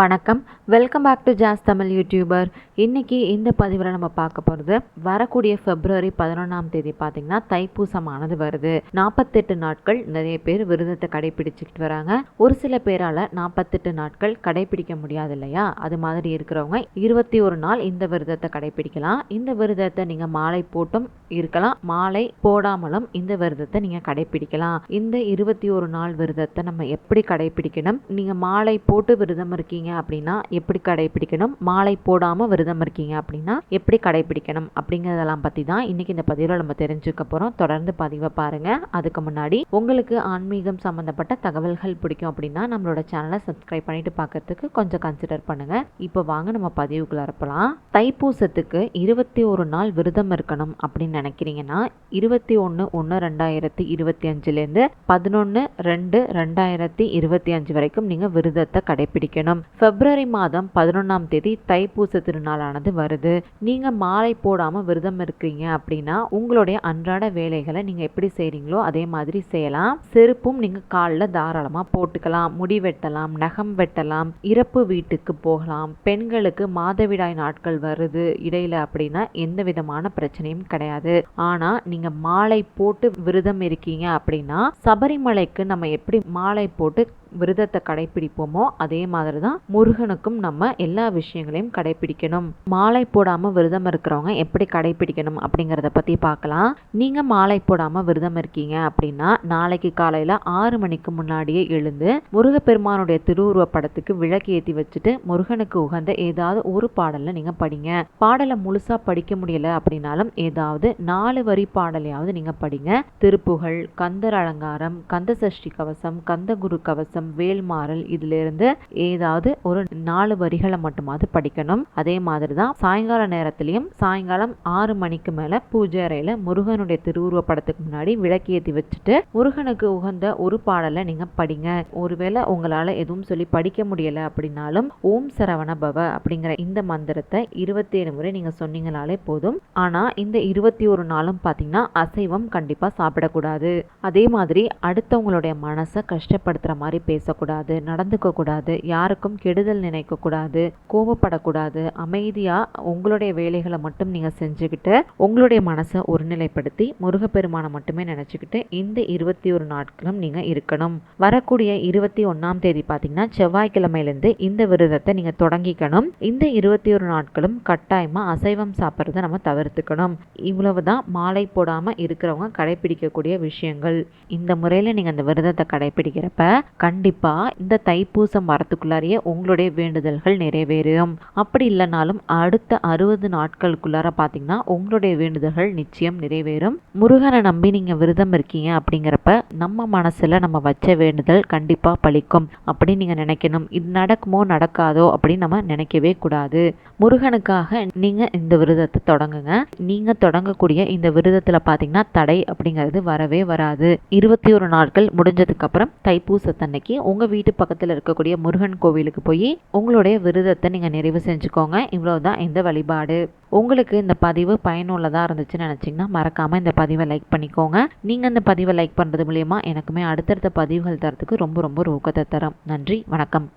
வணக்கம். Welcome back to jazz Tamil YouTuber இன்றைக்கி இந்த பதிவில் நம்ம பார்க்க போகிறது வரக்கூடிய ஃபெப்ரவரி பதினொன்றாம் தேதி பார்த்திங்கன்னா தைப்பூசமானது வருது. நாற்பத்தெட்டு நாட்கள் நிறைய பேர் விரதத்தை கடைபிடிச்சிக்கிட்டு வராங்க. ஒரு சில பேரால் நாற்பத்தெட்டு நாட்கள் கடைபிடிக்க முடியாது இல்லையா? அது மாதிரி இருக்கிறவங்க இருபத்தி ஒரு நாள் இந்த விரதத்தை கடைபிடிக்கலாம். இந்த விரதத்தை நீங்கள் மாலை போட்டும் இருக்கலாம். மாலை போடாமலும் இந்த விரதத்தை நீங்கள் கடைபிடிக்கலாம். இந்த இருபத்தி ஒரு நாள் விரதத்தை நம்ம எப்படி கடைபிடிக்கணும்? நீங்கள் மாலை போட்டு விரதம் இருக்கீங்க அப்படின்னா எப்படி கடைபிடிக்கணும் மாலை போடாமல் விரதம் இருக்கீங்க அப்படின்னா எப்படி கடைபிடிக்கணும் அப்படிங்கிறதெல்லாம் பற்றி தான் இன்றைக்கி இந்த பதிவில் நம்ம தெரிஞ்சுக்க போகிறோம் தொடர்ந்து பதிவை பாருங்கள் அதுக்கு முன்னாடி உங்களுக்கு ஆன்மீகம் சம்மந்தப்பட்ட தகவல்கள் பிடிக்கும் அப்படின்னா நம்மளோட சேனலை சப்ஸ்கிரைப் பண்ணிட்டு பார்க்கறதுக்கு கொஞ்சம் கன்சிடர் பண்ணுங்கள் இப்போ வாங்க நம்ம பதிவுக்குள்ள இருப்பலாம் தைப்பூசத்துக்கு இருபத்தி ஒரு நாள் விரதம் இருக்கணும் அப்படின்னு நினைக்கிறீங்கன்னா இருபத்தி ஒன்று ஒன்று ரெண்டாயிரத்தி இருபத்தி அஞ்சுலேருந்து பதினொன்று ரெண்டு ரெண்டாயிரத்தி இருபத்தி அஞ்சு வரைக்கும் நீங்கள் விரதத்தை கடைபிடிக்கணும் பிப்ரவரி மாதம் பதினொன்றாம் தேதி தைப்பூச திருநாளானது வருது. நீங்கள் மாலை போடாமல் விரதம் இருக்கிறீங்க அப்படின்னா உங்களுடைய அன்றாட வேலைகளை நீங்கள் எப்படி செய்கிறீங்களோ அதே மாதிரி செய்யலாம். செருப்பும் நீங்கள் காலில் தாராளமாக போட்டுக்கலாம். முடி வெட்டலாம் நகம் வெட்டலாம் இறப்பு வீட்டுக்கு போகலாம். பெண்களுக்கு மாதவிடாய் நாட்கள் வருது இடையில அப்படின்னா எந்த விதமான பிரச்சனையும் கிடையாது. ஆனால் நீங்கள் மாலை போட்டு விரதம் இருக்கீங்க அப்படின்னா சபரிமலைக்கு நம்ம எப்படி மாலை போட்டு விரதத்தை கடைபிடிப்போமோ அதே மாதிரி தான் முருகனுக்கும் நம்ம எல்லா விஷயங்களையும் கடைபிடிக்கணும் மாலை போடாமல் விரதம் இருக்கிறவங்க எப்படி கடைபிடிக்கணும் அப்படிங்கிறத பற்றி பார்க்கலாம். நீங்கள் மாலை போடாமல் விரதம் இருக்கீங்க அப்படின்னா நாளைக்கு காலையில் ஆறு மணிக்கு முன்னாடியே எழுந்து முருகப்பெருமானுடைய திருவுருவ படத்துக்கு விளக்கு ஏற்றி வச்சுட்டு முருகனுக்கு உகந்த ஏதாவது ஒரு பாடலில் நீங்கள் படிங்க. பாடலை முழுசாக படிக்க முடியல அப்படின்னாலும் ஏதாவது நாலு வரி பாடலையாவது நீங்கள் படிங்க. திருப்புகழ் கந்தர் அலங்காரம் கந்த சஷ்டி கவசம் கந்த குரு கவசம் வேல்மாறல் இதிலிருந்து ஏதாவது ஒரு நாலு வரிகளை மட்டுமாவது படிக்கணும். அதே மாதிரி தான் சாயங்கால நேரத்துலையும் சாயங்காலம் ஆறு மணிக்கு மேலே பூஜை அறையில் முருகனுடைய திருவுருவ படத்துக்கு முன்னாடி விளக்கேற்றி வச்சுட்டு முருகனுக்கு உகந்த ஒரு பாடலை நீங்கள் படிங்க. ஒருவேளை உங்களால் எதுவும் சொல்லி படிக்க முடியல அப்படின்னாலும் ஓம் சரவண பவ அப்படிங்கிற இந்த மந்திரத்தை இருபத்தி ஏழு முறை நீங்கள் சொன்னீங்கனாலே போதும். ஆனால் இந்த இருபத்தி ஒரு நாளும் பார்த்தீங்கன்னா அசைவம் கண்டிப்பாக சாப்பிடக்கூடாது. அதே மாதிரி அடுத்தவங்களுடைய மனசை கஷ்டப்படுத்துகிற மாதிரி பேசக்கூடாது நடந்துக்க கூடாது யாருக்கும் கெடுதல் நினைக்கக்கூடாது கோபப்படக்கூடாது அமைதியாக உங்களுடைய வேலைகளை மட்டும் நீங்கள் செஞ்சுக்கிட்டு உங்களுடைய மனசை ஒருநிலைப்படுத்தி முருகப்பெருமானை மட்டுமே நினச்சிக்கிட்டு இந்த இருபத்தி ஒரு நாட்களும் நீங்கள் இருக்கணும். வரக்கூடிய இருபத்தி ஒன்றாம் தேதி பார்த்தீங்கன்னா செவ்வாய்க்கிழமையிலேருந்து இந்த விரதத்தை நீங்கள் தொடங்கிக்கணும். இந்த இருபத்தி ஒரு நாட்களும் கட்டாயமாக அசைவம் சாப்பிட்றத நம்ம தவிர்த்துக்கணும். இவ்வளவு தான் மாலை போடாமல் இருக்கிறவங்க கடைபிடிக்கக்கூடிய விஷயங்கள். இந்த முறையில் நீங்கள் அந்த விரதத்தை கடைபிடிக்கிறப்ப கண்டிப்பாக இந்த தைப்பூசம் மரத்துக்குள்ளாரையே உங்களுடைய வேண்டுதல்கள் நிறைவேறும். அப்படி இல்லைனாலும் அடுத்த அறுபது நாட்களுக்குள்ளார பார்த்தீங்கன்னா உங்களுடைய வேண்டுதல்கள் நிச்சயம் நிறைவேறும். முருகனை நம்பி நீங்கள் விரதம் இருக்கீங்க அப்படிங்கிறப்ப நம்ம மனசில் நம்ம வச்ச வேண்டுதல் கண்டிப்பாக பழிக்கும் அப்படின்னு நீங்கள் நினைக்கணும். இது நடக்குமோ நடக்காதோ அப்படின்னு நம்ம நினைக்கவே கூடாது. முருகனுக்காக நீங்கள் இந்த விரதத்தை தொடங்குங்க. நீங்கள் தொடங்கக்கூடிய இந்த விரதத்தில் பார்த்தீங்கன்னா தடை அப்படிங்கிறது வரவே வராது. இருபத்தி ஒரு நாட்கள் முடிஞ்சதுக்கப்புறம் தைப்பூசத்தன்னைக்கு. உங்கள் வீட்டு பக்கத்தில் இருக்கக்கூடிய முருகன் கோவிலுக்கு போய் உங்களுடைய விரதத்தை நீங்கள் நிறைவு செஞ்சுக்கோங்க. இவ்வளவுதான் இந்த வழிபாடு. உங்களுக்கு இந்த பதிவு பயனுள்ளதாக இருந்துச்சுன்னு நினச்சிங்கன்னா மறக்காமல் இந்த பதிவை லைக் பண்ணிக்கோங்க. நீங்கள் இந்த பதிவை லைக் பண்ணுறது மூலயமா எனக்குமே அடுத்தடுத்த பதிவுகள் தரத்துக்கு ரொம்ப ரொம்ப ஊக்கத்தை தரும். நன்றி வணக்கம்.